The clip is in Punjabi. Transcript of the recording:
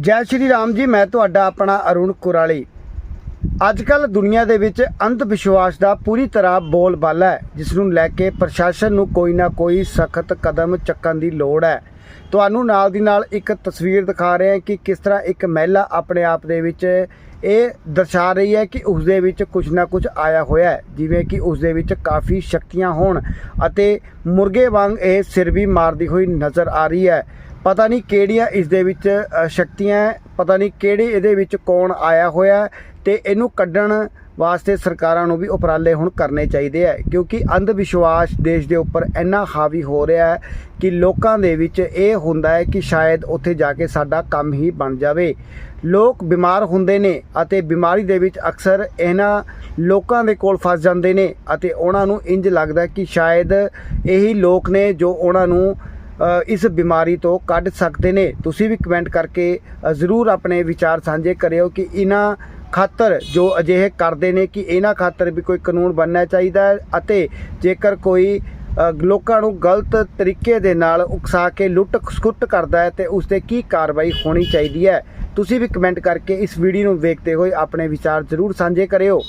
ਜੈ ਸ਼੍ਰੀ ਰਾਮ ਜੀ, ਮੈਂ ਤੁਹਾਡਾ ਆਪਣਾ ਅਰੁਣ ਕੁਰਾਲੀ। ਅੱਜ ਕੱਲ ਦੁਨੀਆ ਦੇ ਵਿੱਚ ਅੰਧ ਵਿਸ਼ਵਾਸ ਦਾ ਪੂਰੀ ਤਰ੍ਹਾਂ ਬੋਲਬਾਲਾ ਹੈ, ਜਿਸ ਨੂੰ ਲੈ ਕੇ ਪ੍ਰਸ਼ਾਸਨ ਨੂੰ ਕੋਈ ਨਾ ਕੋਈ ਸਖਤ ਕਦਮ ਚੱਕਣ ਦੀ ਲੋੜ ਹੈ। ਤੁਹਾਨੂੰ ਨਾਲ ਦੀ ਨਾਲ ਇੱਕ ਤਸਵੀਰ ਦਿਖਾ ਰਹੇ ਹਾਂ ਕਿ ਕਿਸ ਤਰ੍ਹਾਂ ਇੱਕ ਮਹਿਲਾ ਆਪਣੇ ਆਪ ਦੇ ਵਿੱਚ ਇਹ ਦਰਸਾ ਰਹੀ ਹੈ ਕਿ ਉਸ ਦੇ ਵਿੱਚ ਕੁਝ ਨਾ ਕੁਝ ਆਇਆ ਹੋਇਆ ਹੈ, ਜਿਵੇਂ ਕਿ ਉਸ ਦੇ ਵਿੱਚ ਕਾਫੀ ਸ਼ਕਤੀਆਂ ਹੋਣ ਅਤੇ ਮੁਰਗੇ ਵਾਂਗ ਇਹ ਸਿਰ ਵੀ ਮਾਰਦੀ ਹੋਈ ਨਜ਼ਰ ਆ ਰਹੀ ਹੈ। ਪਤਾ ਨਹੀਂ ਕਿਹੜੀਆਂ ਇਸ ਦੇ ਵਿੱਚ ਸ਼ਕਤੀਆਂ ਹੈ, ਪਤਾ ਨਹੀਂ ਕਿਹੜੇ ਇਹਦੇ ਵਿੱਚ ਕੌਣ ਆਇਆ ਹੋਇਆ ਹੈ ਤੇ ਇਹਨੂੰ ਕੱਢਣ ਵਾਸਤੇ ਸਰਕਾਰਾਂ ਨੂੰ ਵੀ ਉਪਰਾਲੇ ਹੁਣ ਕਰਨੇ ਚਾਹੀਦੇ ਹੈ ਕਿਉਂਕਿ ਅੰਧ ਵਿਸ਼ਵਾਸ ਦੇਸ਼ ਦੇ ਉੱਪਰ ਇੰਨਾ ਹਾਵੀ ਹੋ ਰਿਹਾ ਹੈ ਕਿ ਲੋਕਾਂ ਦੇ ਵਿੱਚ ਇਹ ਹੁੰਦਾ ਹੈ ਕਿ ਸ਼ਾਇਦ ਉੱਥੇ ਜਾ ਕੇ ਸਾਡਾ ਕੰਮ ਹੀ ਬਣ ਜਾਵੇ। ਲੋਕ ਬਿਮਾਰ ਹੁੰਦੇ ਨੇ ਅਤੇ ਬਿਮਾਰੀ ਦੇ ਵਿੱਚ ਅਕਸਰ ਇਹਨਾਂ ਲੋਕਾਂ ਦੇ ਕੋਲ ਫਸ ਜਾਂਦੇ ਨੇ ਅਤੇ ਉਹਨਾਂ ਨੂੰ ਇੰਜ ਲੱਗਦਾ ਕਿ ਸ਼ਾਇਦ ਇਹੀ ਲੋਕ ਨੇ ਜੋ ਉਹਨਾਂ ਨੂੰ ਇਸ ਬਿਮਾਰੀ ਤੋਂ ਕੱਢ ਸਕਦੇ ਨੇ। ਤੁਸੀਂ ਵੀ ਕਮੈਂਟ ਕਰਕੇ ਜ਼ਰੂਰ ਆਪਣੇ ਵਿਚਾਰ ਸਾਂਝੇ ਕਰਿਓ ਕਿ ਇਹਨਾਂ ਖਾਤਰ ਜੋ ਅਜਿਹੇ ਕਰਦੇ ਨੇ ਕਿ ਇਹਨਾਂ ਖਾਤਰ ਵੀ ਕੋਈ ਕਾਨੂੰਨ ਬਣਨਾ ਚਾਹੀਦਾ ਹੈ ਅਤੇ ਜੇਕਰ ਕੋਈ ਲੋਕਾਂ ਨੂੰ ਗਲਤ ਤਰੀਕੇ ਦੇ ਨਾਲ ਉਕਸਾ ਕੇ ਲੁੱਟ ਖਸੁੱਟ ਕਰਦਾ ਹੈ ਤੇ ਉਸ ਤੇ ਕੀ ਕਾਰਵਾਈ ਹੋਣੀ ਚਾਹੀਦੀ ਹੈ। ਤੁਸੀਂ ਵੀ ਕਮੈਂਟ ਕਰਕੇ ਇਸ ਵੀਡੀਓ ਨੂੰ ਵੇਖਦੇ ਹੋਏ ਆਪਣੇ ਵਿਚਾਰ ਜ਼ਰੂਰ ਸਾਂਝੇ ਕਰਿਓ।